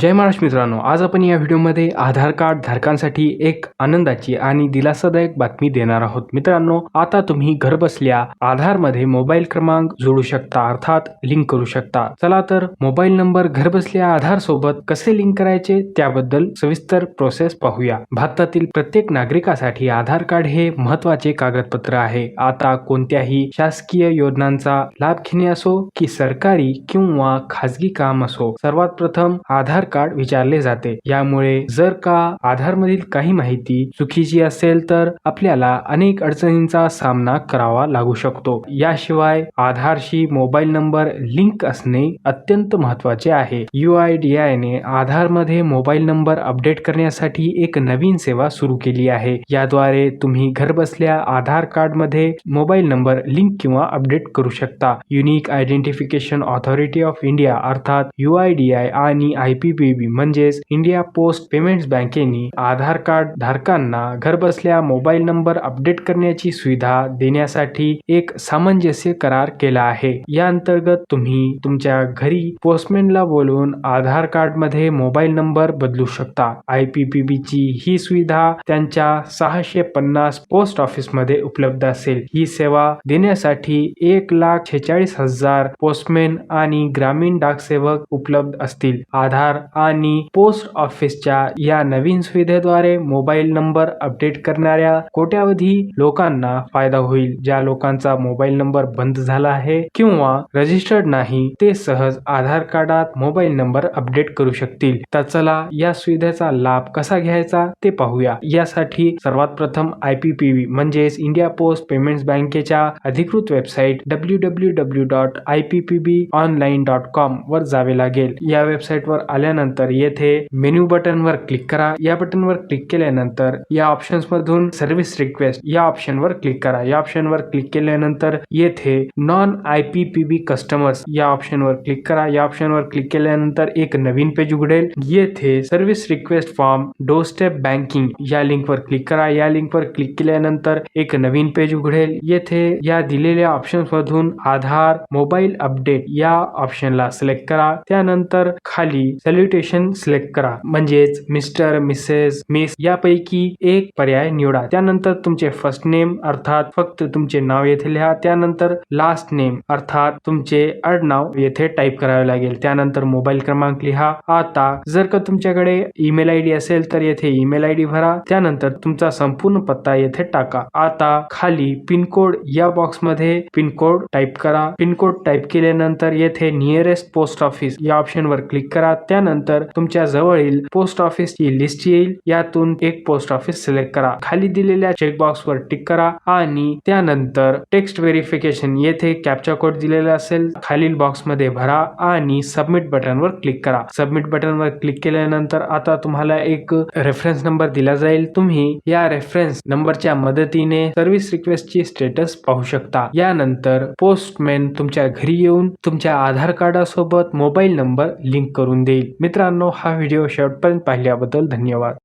जय महाराष्ट्र मित्रांनो आज आपण या व्हिडिओमध्ये आधार कार्ड धारकांसाठी एक आनंदाची आणि दिलासादायक बातमी देणार आहोत. मित्रांनो आता तुम्ही घरबसल्या आधारमध्ये मोबाईल क्रमांक जोडू शकता अर्थात लिंक करू शकता. चला तर मोबाईल नंबर घरबसल्या आधार सोबत कसे लिंक करायचे त्याबद्दल सविस्तर प्रोसेस पाहूया. भारतातील प्रत्येक नागरिकासाठी आधार कार्ड हे महत्त्वाचे कागदपत्र आहे. आता कोणत्याही शासकीय योजनांचा लाभ घेणे असो की सरकारी किंवा खाजगी काम असो सर्वात प्रथम आधार कार्ड विचारले जाते. यामुळे जर का आधार मधील काही माहिती चुकीची असेल तर आपल्याला अनेक अडचणींचा सामना करावा लागू शकतो. याशिवाय आधारशी मोबाईल नंबर लिंक असणे अत्यंत महत्त्वाचे आहे. यू आय डी आय ने आधारमध्ये मोबाईल नंबर अपडेट करण्यासाठी एक नवीन सेवा सुरू केली आहे. याद्वारे तुम्ही घरबसल्या आधार कार्डमध्ये मोबाईल नंबर लिंक किंवा अपडेट करू शकता. Unique identification authority of India अर्थात यू आय डी आय आणि आय पी पी म्हणजेच इंडिया पोस्ट पेमेंट्स बँकेने आधार कार्ड धारकांना घरबसल्या मोबाईल नंबर अपडेट करण्याची सुविधा देण्यासाठी एक सामंजस्य करार केला आहे. या अंतर्गत तुम्ही तुमच्या घरी पोस्टमॅनला बोलवून आधार कार्डमध्ये मोबाईल नंबर बदलू शकता. आय पी पी बी ची ही सुविधा त्यांच्या सहाशे पन्नास पोस्ट ऑफिसमध्ये उपलब्ध असेल. ही सेवा देण्यासाठी एक लाख छेचाळीस हजार पोस्टमॅन आणि ग्रामीण डाकसेवक उपलब्ध असतील. आधार आणि पोस्ट ऑफिसच्या या नवीन सुविधेद्वारे मोबाईल नंबर अपडेट करणाऱ्या कोट्यावधी लोकांना फायदा होईल. ज्या लोकांचा मोबाईल नंबर बंद झाला आहे किंवा रजिस्टर्ड नाही ते सहज आधार कार्डात मोबाईल नंबर अपडेट करू शकतील. तर चला या सुविधेचा लाभ कसा घ्यायचा ते पाहूया. यासाठी सर्वात प्रथम आय पी पी व्ही म्हणजेच इंडिया पोस्ट पेमेंट्स बँकेच्या अधिकृत website W W W dot I P P B online dot com वर जावे लागेल. या वेबसाईटवर आल्यानंतर येथे मेन्यू बटनवर क्लिक करा. या बटनवर क्लिक केल्यानंतर या ऑप्शन्स मधून सर्व्हिस रिक्वेस्ट या ऑप्शनवर क्लिक करा. या ऑप्शनवर क्लिक केल्यानंतर येथे non I P P B customers या ऑप्शनवर क्लिक करा. या ऑप्शनवर क्लिक केल्यानंतर एक नवीन पेज उघडेल. येथे service request form doorstep banking या लिंकवर क्लिक करा. या लिंकवर क्लिक केल्यानंतर एक नवीन पेज उघडेल. येथे या दिलेल्या ऑप्शन्स मधून आधार मोबाईल अपडेट या ऑप्शनला सिलेक्ट करा. त्यानंतर खाली सॅल्युटेशन सिलेक्ट करा. म्हणजेच मिस्टर मिसेस मिस यापैकी एक पर्याय निवडा. त्यानंतर तुमचे फर्स्ट नेम अर्थात फक्त तुमचे नाव येथे लिहा. त्यानंतर लास्ट नेम अर्थात तुमचे आडनाव येथे टाईप करावे लागेल. त्यानंतर मोबाईल क्रमांक लिहा. आता जर का तुमच्याकडे ईमेल आय डी असेल तर येथे ईमेल आय डी भरा. त्यानंतर तुमचा संपूर्ण पत्ता येथे टाका. आता खाली पिनकोड या बॉक्समध्ये पिनकोड टाईप करा. पिनकोड टाईप केल्यानंतर येथे नियरेस्ट पोस्ट ऑफिस या ऑप्शनवर क्लिक करा. त्या त्यानंतर तुमच्या जवळील पोस्ट ऑफिसची लिस्ट येईल. यातून एक पोस्ट ऑफिस सिलेक्ट करा. खाली दिलेल्या चेकबॉक्स वर टिक करा आणि त्यानंतर टेक्स्ट व्हेरिफिकेशन येथे कॅप्चा कोड दिलेला असेल. खालील बॉक्समध्ये भरा आणि सबमिट बटन वर क्लिक करा. सबमिट बटन वर क्लिक केल्यानंतर आता तुम्हाला एक रेफरन्स नंबर दिला जाईल. तुम्ही या रेफरन्स नंबरच्या मदतीने सर्व्हिस रिक्वेस्ट ची स्टेटस पाहू शकता. यानंतर पोस्टमॅन तुमच्या घरी येऊन तुमच्या आधार कार्डासोबत मोबाईल नंबर लिंक करून देईल. मित्रांनो हा व्हिडिओ शेवटपर्यंत पाहिल्याबद्दल धन्यवाद.